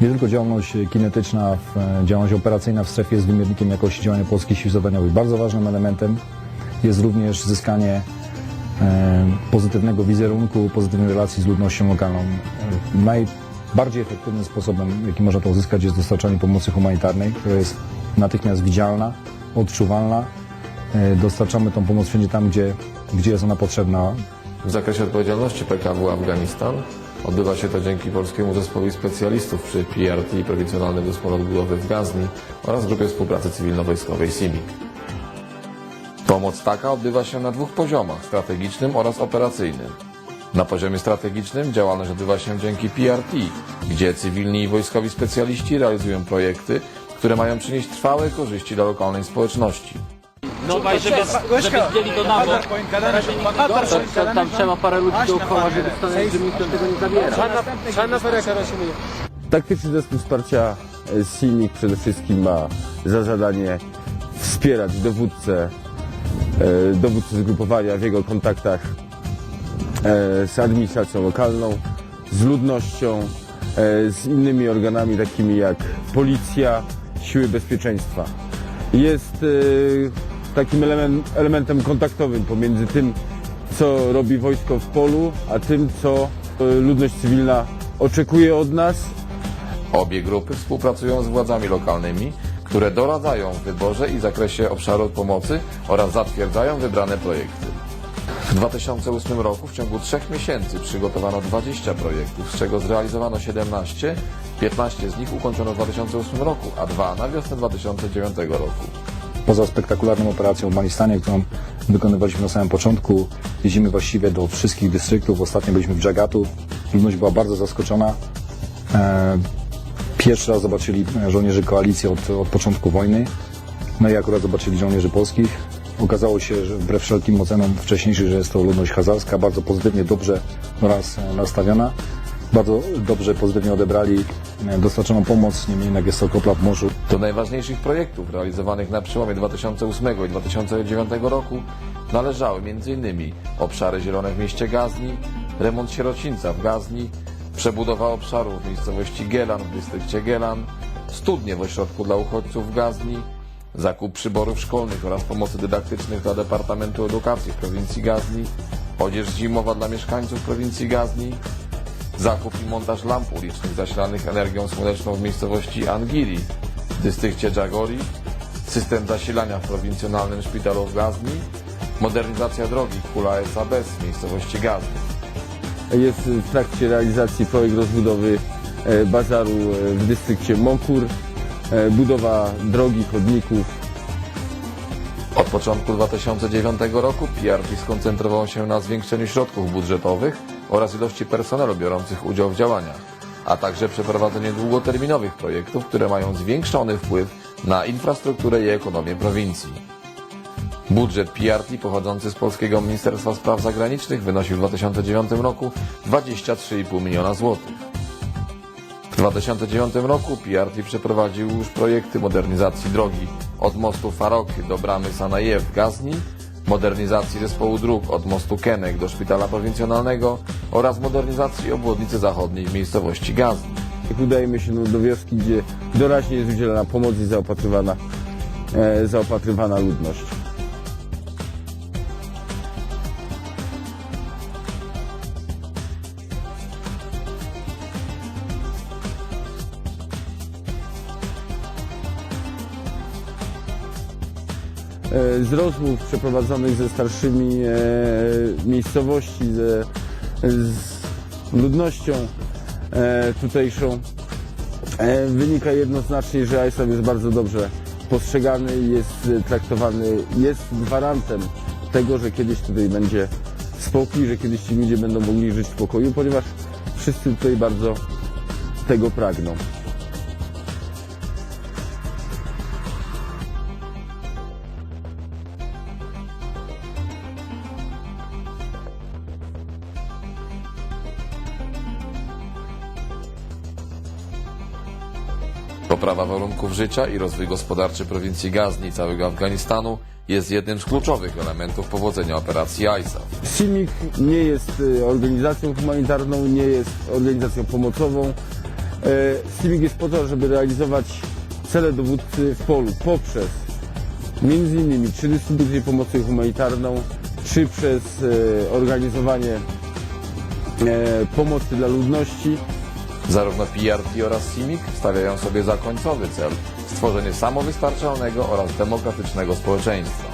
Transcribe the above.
Nie tylko działalność kinetyczna, e, działalność operacyjna w strefie jest wymiernikiem jakości działania polskich sił zadaniowych. Bardzo ważnym elementem jest również zyskanie e, pozytywnego wizerunku, pozytywnej relacji z ludnością lokalną. E, Najbardziej efektywnym sposobem, jaki można to uzyskać, jest dostarczanie pomocy humanitarnej, która jest natychmiast widzialna, odczuwalna. Dostarczamy tą pomoc wszędzie tam, gdzie, gdzie jest ona potrzebna. W zakresie odpowiedzialności PKW Afganistan odbywa się to dzięki Polskiemu Zespołowi Specjalistów przy PRT i Prowincjonalnym Zespole Odbudowy w Gazni oraz Grupie Współpracy Cywilno-Wojskowej CIMIC. Pomoc taka odbywa się na dwóch poziomach, strategicznym oraz operacyjnym. Na poziomie strategicznym działalność odbywa się dzięki PRT, gdzie cywilni i wojskowi specjaliści realizują projekty, które mają przynieść trwałe korzyści dla lokalnej społeczności. No i żeby, żeby zdjęli to na bok, to, to tam trzeba parę ludzi dookoła, żeby stanąć, żeby nikt do tego nie zabierał. Taktyczny zespół wsparcia e, SIMIK przede wszystkim ma za zadanie wspierać dowódcę, e, dowódcę zgrupowania w jego kontaktach e, z administracją lokalną, z ludnością, e, z innymi organami takimi jak policja, siły bezpieczeństwa. Jest e, takim element, elementem kontaktowym pomiędzy tym, co robi wojsko w polu, a tym, co e, ludność cywilna oczekuje od nas Obie grupy współpracują z władzami lokalnymi, które doradzają w wyborze i zakresie obszaru pomocy oraz zatwierdzają wybrane projekty. W 2008 roku w ciągu trzech miesięcy przygotowano 20 projektów, z czego zrealizowano 17, 15 z nich ukończono w 2008 roku, a dwa na wiosnę 2009 roku. Poza spektakularną operacją w Malistanie, którą wykonywaliśmy na samym początku, jeździmy właściwie do wszystkich dystryktów. Ostatnio byliśmy w Dżagatu. Ludność była bardzo zaskoczona. E, Pierwszy raz zobaczyli żołnierzy koalicji od, od początku wojny. No i akurat zobaczyli żołnierzy polskich. Okazało się, że wbrew wszelkim ocenom wcześniejszym, że jest to ludność hazarska, bardzo pozytywnie, dobrze oraz e, nastawiona. Bardzo dobrze, pozytywnie odebrali e, dostarczoną pomoc, niemniej jednak jest to kropla w morzu. Do najważniejszych projektów realizowanych na przełomie 2008 i 2009 roku należały m.in. obszary zielone w mieście Gazni, remont sierocińca w Gazni, przebudowa obszaru w miejscowości Gelan w dystrykcie Gelan, studnie w ośrodku dla uchodźców w Gazni, zakup przyborów szkolnych oraz pomocy dydaktycznych dla Departamentu Edukacji w prowincji Gazni, odzież zimowa dla mieszkańców prowincji Gazni, Zakup i montaż lamp ulicznych zasilanych energią słoneczną w miejscowości Angiri w dystrykcie Dżagori, system zasilania w prowincjonalnym szpitalu w Gazni, modernizacja drogi Kula Esabes w miejscowości Gazni. Jest w trakcie realizacji projekt rozbudowy e, bazaru e, w dystrykcie Mokur, e, budowa drogi, chodników. Od początku 2009 roku PRT skoncentrował się na zwiększeniu środków budżetowych oraz ilości personelu biorących udział w działaniach, a także przeprowadzeniu długoterminowych projektów, które mają zwiększony wpływ na infrastrukturę i ekonomię prowincji. Budżet PRT pochodzący z Polskiego Ministerstwa Spraw Zagranicznych wynosił w 2009 roku 23,5 miliona złotych. W 2009 roku PRT przeprowadził już projekty modernizacji drogi od mostu Farokhy do bramy Sanaje w Gazni, modernizacji zespołu dróg od mostu Kenek do szpitala prowincjonalnego oraz modernizacji obwodnicy zachodniej w miejscowości Gazni. Jak udajemy się do wioski, gdzie doraźnie jest udzielana pomoc i zaopatrywana, e, zaopatrywana ludność. Z rozmów przeprowadzonych ze starszymi e, miejscowości, ze, z ludnością e, tutejszą, e, wynika jednoznacznie, że ISAF jest bardzo dobrze postrzegany i jest e, traktowany, jest gwarantem tego, że kiedyś tutaj będzie spokój, że kiedyś ci ludzie będą mogli żyć w pokoju, ponieważ wszyscy tutaj bardzo tego pragną. Poprawa warunków życia i rozwój gospodarczy prowincji Gazni i całego Afganistanu jest jednym z kluczowych elementów powodzenia operacji ISAF. CIMIK nie jest y, organizacją humanitarną, nie jest organizacją pomocową, E, CIMIC jest po to, żeby realizować cele dowódcy w polu poprzez innymi czy dystrybucję pomocy humanitarną, czy przez e, organizowanie e, pomocy dla ludności, Zarówno PRT oraz CIMIC stawiają sobie za końcowy cel stworzenie samowystarczalnego oraz demokratycznego społeczeństwa.